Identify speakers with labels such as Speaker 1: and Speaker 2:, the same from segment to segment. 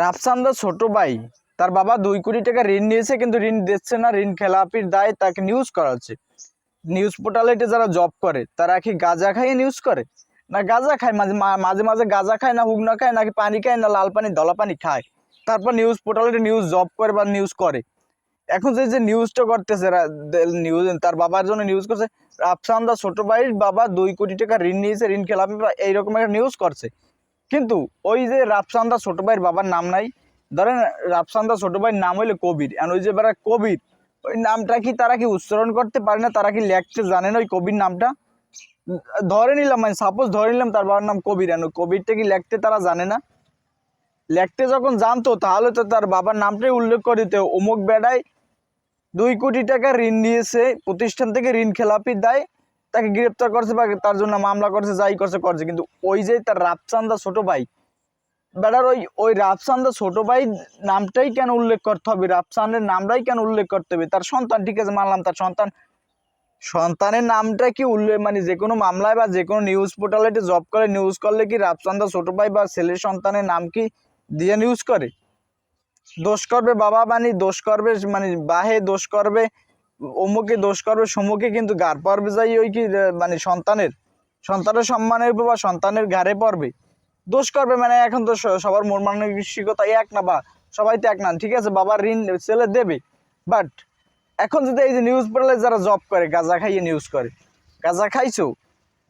Speaker 1: রাফসানদার ছোট ভাই, তার বাবা দুই কোটি টাকা ঋণ নিয়েছে, কিন্তু ঋণ দিচ্ছে না, ঋণ খেলাপির দায় তাকে নিউজ করা হচ্ছে। নিউজ পোর্টালেটে যারা জব করে, তারা কি গাঁজা খাইয়ে নিউজ করে? না গাঁজা খায়, মাঝে মাঝে মাঝে গাঁজা খায় না, হুগনা খায়, নাকি পানি খায় না, লাল পানি, ধলা পানি খায়? তারপর নিউজ পোর্টালে নিউজ জব করে বা নিউজ করে। এখন যে যে নিউজটা করতেছে নিউজ তার বাবার জন্য নিউজ করছে, রাফসান্দা ছোট ভাইয়ের বাবা দুই কোটি টাকা ঋণ নিয়েছে, ঋণ খেলাপি বা এইরকম একটা নিউজ করছে। কিন্তু ওই যে রাফসান্দা ছোট ভাইয়ের বাবার নাম নাই। ধরেন রাফসান্দা ছোট ভাইয়ের নাম হইল কবির আর ওই যে বেড়া কবির, ওই নামটা কি তারা কি উচ্চারণ করতে পারে না? তারা কি লেখতে জানে না ওই কবির নামটা? ধরে নিলাম মানে সাপোজ ধরে নিলাম তার বাবার নাম কবির ওই কবিরটা কি লেখতে তারা জানে না? লেখতে যখন জানতো, তাহলে তো তার বাবার নামটাই উল্লেখ করে দিতে। অমুক বেড়ায় দুই কোটি টাকা ঋণ নিয়েছে, প্রতিষ্ঠান থেকে ঋণ খেলাপির দায় তাকে গ্রেপ্তার করছে বা তার জন্য মামলা করছে, যাই করছে করছে। কিন্তু ওই যে তার রাপচান্দা ছোট ভাই, বেটার ওই ওই রাফসানদা ছোট ভাই নামটাই কেন উল্লেখ করতে হবে? রাফসানের নামটাই কেন উল্লেখ করতে হবে? তার সন্তান, ঠিক আছে, মানলাম তার সন্তান। সন্তানের নামটা কি উল্লেখ মানে যে কোনো মামলায় বা যে কোনো নিউজ পোর্টালে জব করে নিউজ করলে কি রাফসান্দা ছোট ভাই বা ছেলের সন্তানের নাম কি দিয়ে নিউজ করে? দোষ করবে বাবা মানে দোষ করবে মানে বাহে দোষ করবে অমুকে দোষ করবে সমুখে কিন্তু গার পড়বে যাই ওই কি মানে সন্তানের। সন্তানের সম্মানের উপর বা সন্তানের ঘাড়ে পড়বে। দোষ করবে মানে এখন তো সবার মন মানসিকতা এক না বা সবাই তো এক না, ঠিক আছে? বাবার ঋণ ছেলে দেবে। বাট এখন যদি এই যে নিউজ পোর্টালে যারা জব করে, গাঁজা খাইয়ে নিউজ করে। গাঁজা খাইছো?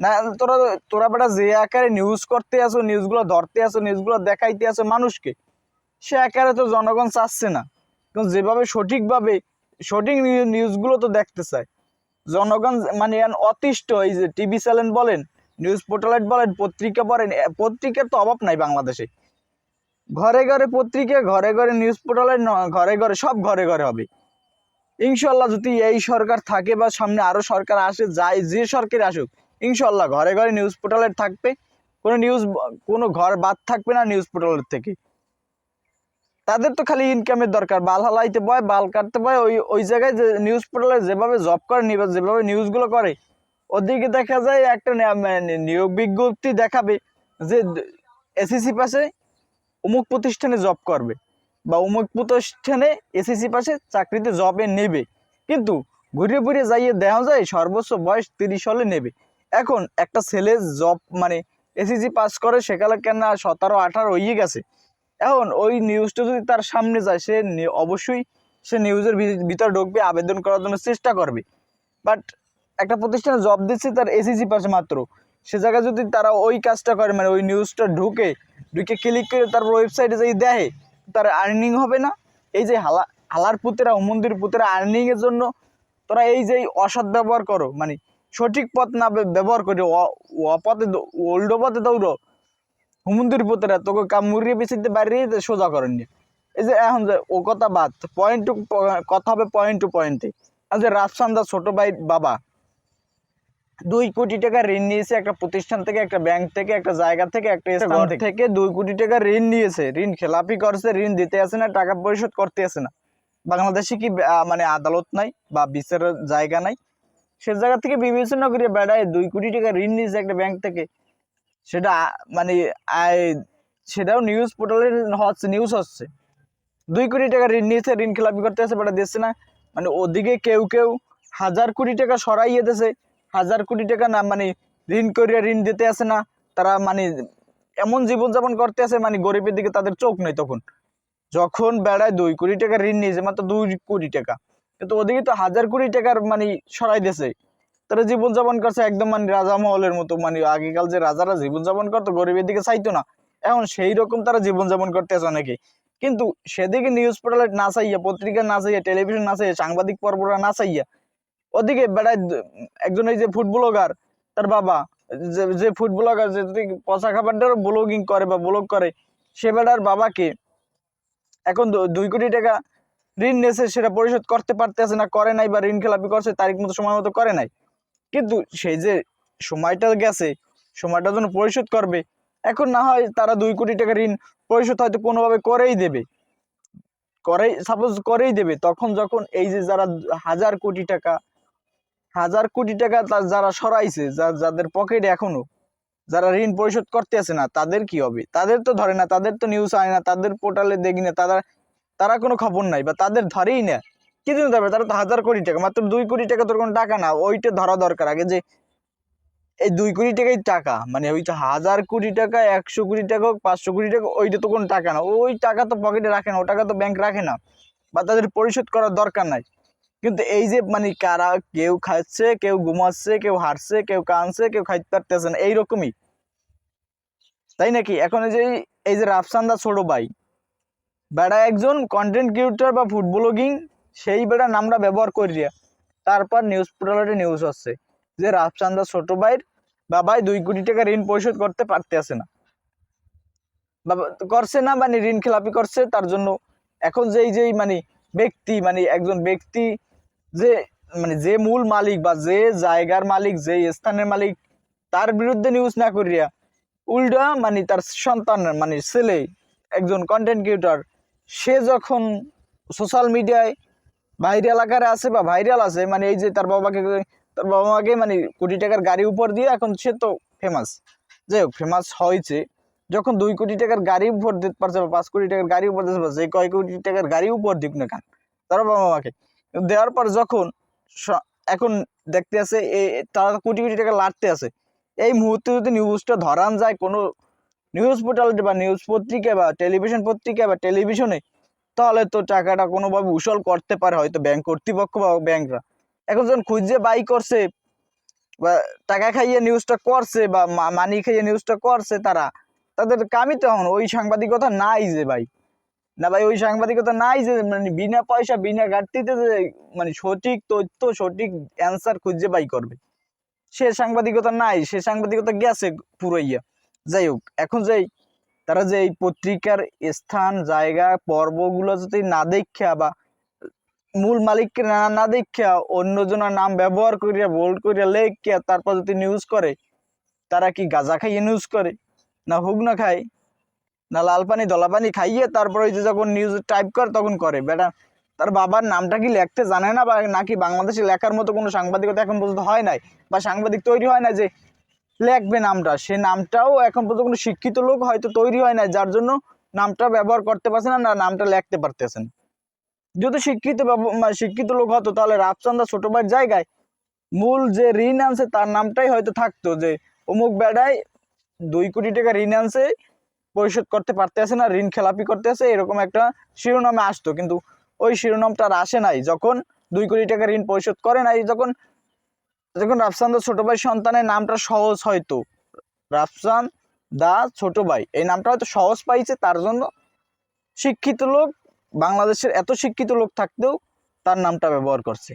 Speaker 1: না, তোরা তোরা বেটা যে আকারে নিউজ করতে আসো নিউজগুলো ধরতে আসো নিউজগুলো দেখাইতে আসো মানুষকে, সে আকারে তো জনগণ চাচ্ছে না। যেভাবে সঠিকভাবে সঠিক নিউজগুলো তো দেখতে চায়। জনগণ মানে অতিষ্ঠ, এই যে টিভি চ্যানেল বলেন নিউজ পোর্টালেট বলেন, পত্রিকা বলেন পত্রিকার তো অভাব নাই বাংলাদেশে। ঘরে ঘরে পত্রিকা, ঘরে ঘরে নিউজ পোর্টালের ন- ঘরে ঘরে, সব ঘরে ঘরে হবে। ইনশাল্লাহ যদি এই সরকার থাকে বা সামনে আরও সরকার আসে, যাই, যে সরকার আসুক ইনশাল্লাহ ঘরে ঘরে নিউজ পোর্টালের থাকবে। কোনো নিউজ কোনো ঘর বাদ থাকবে না নিউজ পোর্টালের থেকে। তাদের তো খালি ইনকামের দরকার। বাল হালাইতে পায় বাল কাটতে পায় ওই ওই জায়গায় যে নিউজ পোর্টালে যেভাবে জব করে, নিবে- যেভাবে নিউজগুলো করে, ওদিকে দেখা যায় একটা মানে নিয়োগ বিজ্ঞপ্তি দেখাবে যে এসএসসি পাশে অমুক প্রতিষ্ঠানে জব করবে বা অমুক প্রতিষ্ঠানে এসএসসি পাশে চাকরিতে জবে নেবে। কিন্তু ঘুরে ঘুরে যাইয়ে দেওয়া যায় সর্বোচ্চ বয়স তিরিশ হলে নেবে। এখন একটা ছেলে জব মানে এসএসসি পাস করে, সেকালে কেন সতেরো, আঠারো হয়ে গেছে। এখন ওই নিউজটা যদি তার সামনে যায়, সে অবশ্যই সে নিউজের ভিতর ঢুকবে, আবেদন করার জন্য চেষ্টা করবে। বাট একটা প্রতিষ্ঠানে জব দিচ্ছে তার এসএসসি পাশে মাত্র। সে জায়গায় যদি তারা ওই কাজটা করে মানে ওই নিউজটা ঢুকে ঢুকে ক্লিক করে তারপর ওয়েবসাইটে যাই দেয় তার আর্নিং হবে না? এই যে হালা, হালার পুতেরা হুমন্দির পুতেরা আর্নিংয়ের জন্য তোরা এই যে অসৎ ব্যবহার করো মানে সঠিক পথ না ব্যবহার করে অপথে ওল্ড পথে দৌড়ো। হুমন্দির পুতেরা তোকে কাম মুরগি বেশিতে বাইরে সোজা করেন। এই যে এখন যে ও কথা বাদ পয়েন্ট টু কথা হবে পয়েন্ট টু পয়েন্টে আর যে রাজসান্দা ছোট ভাই বাবা দুই কোটি টাকা ঋণ নিয়েছে একটা প্রতিষ্ঠান থেকে একটা ব্যাংক থেকে একটা জায়গা থেকে একটা স্থান থেকে। দুই কোটি টাকা ঋণ নিয়েছে। ঋণ খেলাপি করছে ঋণ দিতে আসে না টাকা পরিশোধ করতে আসে না। বাংলাদেশে কি মানে আদালত নাই বা বিচারের জায়গা নাই? সে জায়গা থেকে বিবেচনা করে বেড়ায় দুই কোটি টাকা ঋণ নিয়েছে একটা ব্যাংক থেকে। সেটা মানে সেটাও নিউজ পোর্টালে হচ্ছে নিউজ হচ্ছে। দুই কোটি টাকা ঋণ নিয়েছে, ঋণ খেলাপি করতে আসে বেটা দিচ্ছে না। মানে ওদিকে কেউ কেউ হাজার কোটি টাকা সরাইয়ে দিয়েছে। হাজার কোটি টাকা না মানে ঋণ করিয়া ঋণ দিতে আসে না। তারা মানে এমন জীবনযাপন করতে আছে মানে গরিবের দিকে তাদের চোখ নেই তখন। যখন বেড়ায় দুই কোটি টাকা ঋণ নিয়েছে, মাত্র দুই কোটি টাকা। কিন্তু ওদিকে তো হাজার কোটি টাকার মানে সরাই দিয়েছে। তারা জীবনযাপন করছে একদম মানে রাজা মহলের মতো মানে আগেকাল যে রাজারা জীবনযাপন করতো, গরিবের দিকে চাইতো না। এখন সেই রকম তারা জীবনযাপন করতে আছে অনেকে। কিন্তু সেদিকে নিউজ পোর্টালে না চাইয়া, পত্রিকা না চাইয়া টেলিভিশন না চাইয়া, সাংবাদিক পর্বরা না চাইয়া, ওদিকে বেড়ায় একজন এই যে ফুড ব্লগার তার বাবা, যে যে ফুড ব্লগার যে পচা খাবারটারও ব্লগিং করে বা ব্লগ করে, সে বেড়ার বাবাকে এখন দুই কোটি টাকা ঋণ নিয়েছে, সেটা পরিশোধ করতে পারতেছে না, করে নাই বা ঋণ খেলাপি করছে, তারিখ মতো, সময় মতো করে নাই। কিন্তু সেই যে সময়টা গেছে, সময়টার জন্য পরিশোধ করবে, এখন না হয় তারা দুই কোটি টাকা ঋণ পরিশোধ হয়তো কোনোভাবে করেই দেবে। করেই সাপোজ করেই দেবে, তখন যখন এই যে যারা হাজার কোটি টাকা, হাজার কোটি টাকা তা- যারা সরাইছে, যা- যাদের পকেটে এখনও, যারা ঋণ পরিশোধ করতে আসে না, তাদের কি হবে? তাদের তো ধরে না, তাদের তো নিউজ আয় না, তাদের পোর্টালে দেখি না, তারা তারা কোনো খবর নাই বা তাদের ধরেই না। কি জন্য ধরবে তারা তো হাজার কোটি টাকা। মাত্র দুই কোটি টাকা তোর কোনো টাকা না। ওইটা ধরা দরকার আগে যে এই দুই কোটি টাকাই টাকা। মানে ওইটা হাজার কোটি টাকা, একশো কোটি টাকা হোক, পাঁচশো কোটি টাকা ওইটা তো কোনো টাকা না। ওই টাকা তো পকেটে রাখে না। ও টাকা তো ব্যাংক রাখে না। বা তাদের পরিশোধ করার দরকার নাই। কিন্তু এই যে মানে কারা কেউ খাচ্ছে, কেউ ঘুমাচ্ছে, কেউ হাঁটছে, কেউ কানছে কেউ খাইতে পারতেছে না, এইরকমই। তাই নাকি? এখন এই যে এই যে রাফসান্দা ছোট ভাই বেড়া একজন কন্টেন্ট ক্রিয়েটর বা ফুড ব্লগিং সেই বেড়া নামটা ব্যবহার করিয়া তারপর নিউজ পোর্টালে নিউজ আসছে যে রাফসান্দা ছোট ভাইয়ের বাবাই দুই কোটি টাকা ঋণ পরিশোধ করতে পারতেছে না। বাবা, করছে না মানে ঋণ খেলাপি করছে, তার জন্য এখন যেই যেই মানে ব্যক্তি মানে একজন ব্যক্তি যে মানে যে মূল মালিক বা যে জায়গার মালিক, যে স্থানের মালিক, তার বিরুদ্ধে নিউজ না করিয়া উল্টা মানে তার সন্তান মানে ছেলে, একজন কন্টেন্ট ক্রিয়েটর সে যখন সোশ্যাল মিডিয়ায় ভাইরাল আকারে আছে বা ভাইরাল আছে মানে এই যে তার বাবাকে, তার বাবা মাকে মানে কোটি টাকার গাড়ি উপর দিয়ে এখন সে তো ফেমাস যাই হোক ফেমাস হয়েছে। যখন দুই কোটি টাকার গাড়ি উপর দিতে পারছে বা পাঁচ কোটি টাকার গাড়ি উপর দিতে পারছে এই কয় কোটি টাকার গাড়ি উপর দিক না কেন? তার বাবা মাকে। দেওয়ার পর যখন এখন দেখতে আছে তারা কোটি কোটি টাকা লাটতে আছে। এই মুহূর্তে যদি নিউজটা ধরান যায় কোনো নিউজ পোর্টাল বা নিউজ পত্রিকা বা টেলিভিশন পত্রিকা বা টেলিভিশনে তাহলে তো টাকাটা কোনোভাবে উসল করতে পারে হয়তো ব্যাংক কর্তৃপক্ষ বা ব্যাংকরা এখন যখন খুঁজে বাই করছে, বা টাকা খাইয়ে নিউজটা করছে বা মানি খাইয়ে নিউজটা করছে তারা, তাদের কামই তো এখন ওই সাংবাদিকতা নাই যে ভাই। না ভাই, ওই সাংবাদিকতা নাই যে মানে বিনা পয়সা, বিনা ঘাটতিতে যে মানে সঠিক তথ্য, সঠিক অ্যান্সার খুঁজে বাই করবে। সে সাংবাদিকতা নাই, সে সাংবাদিকতা গেছে পুরো ইয়া। যাই হোক, এখন যেই তারা যে এই পত্রিকার স্থান, জায়গা, পর্বগুলো যদি না দেখা বা মূল মালিককে না না দেখা অন্যজনের নাম ব্যবহার করিয়া বোল্ড করিয়া লেখিয়া তারপর যদি নিউজ করে, তারা কি গাঁজা খাইয়ে নিউজ করে? না হুক না খায়? না লাল পানি, দলা পানি খাইয়ে তারপরে ওই যে যখন নিউজ টাইপ করে তখন করে। বেটা, তার বাবার নামটা কি লিখতে জানে না বা নাকি বাংলাদেশে লেখার মতো কোনো সাংবাদিকতা এখন পর্যন্ত হয় নাই? বা সাংবাদিক তৈরি হয় না যে লেখবে নামটা। সে নামটাও এখন পর্যন্ত কোনো শিক্ষিত লোক হয়তো তৈরি হয় না যার জন্য নামটা ব্যবহার করতে পারছে না নামটা লিখতে পারতেছেন। যদি শিক্ষিত শিক্ষিত লোক হতো, তাহলে রাফচান্দা ছোট ভাইয়ের জায়গায় মূল যে ঋণ আনছে, তার নামটাই হয়তো থাকতো যে, অমুক বেড়ায় দুই কোটি টাকা ঋণ আনছে, পরিশোধ করতে পারতেছে না, ঋণ খেলাপি করতে করতেছে, এরকম একটা শিরোনামে আসতো। কিন্তু ওই শিরোনামটা আর আসে নাই। যখন দুই কোটি টাকা ঋণ পরিশোধ করে নাই, যখন যখন রাফসান দা ছোট ভাই সন্তানের নামটা সহজ হয়তো। রাফসান দা ছোট ভাই, এই নামটা হয়তো সহজ পাইছে, তার জন্য শিক্ষিত লোক, বাংলাদেশের এত শিক্ষিত লোক থাকতেও তার নামটা ব্যবহার করছে।